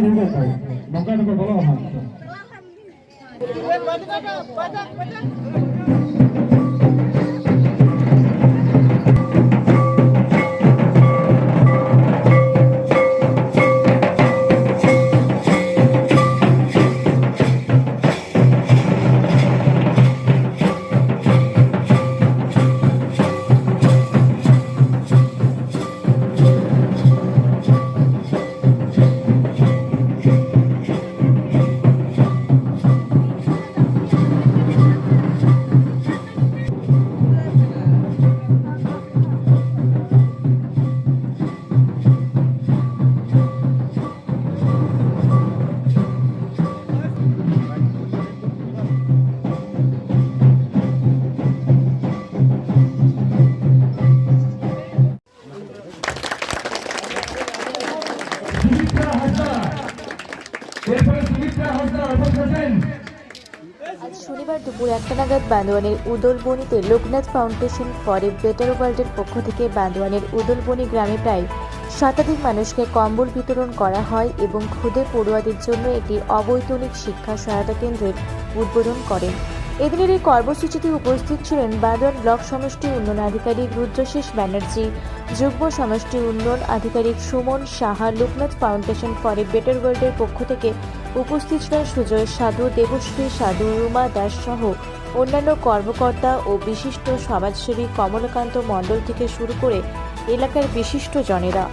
Makanya আজ শনিবার দুপুর একটা নাগাদ বান্দোয়ানের উদলবনিতে Loknath foundation for a better ওয়ার্ল্ডের পক্ষ থেকে বান্দোয়ানের উদলবনি গ্রামে প্রায় শতাধিক মানুষকে কম্বল বিতরণ করা হয় এবং ক্ষুদে পড়ুয়াদের জন্য একটি অবৈতনিক শিক্ষা সহায়তা কেন্দ্রের উদ্বোধন করেন। এদিনের এই কর্মসূচিতে উপস্থিত ছিলেন বান্দোয়ান ব্লক সমষ্টি উন্নয়ন আধিকারিক রুদ্রশেষ ব্যানার্জি, যুগ্ম সমষ্টি উন্নয়ন আধিকারিক Suman Saha, Loknath foundation for a better ওয়ার্ল্ডের পক্ষ থেকে উপস্থিত ছিলেন সুজয় সাধু, দেবশ্রী সাধু, রুমা দাস সহ অন্যান্য কর্মকর্তা ও বিশিষ্ট সমাজসেবী কমলকান্ত মণ্ডল থেকে শুরু করে এলাকার বিশিষ্ট জনেরা।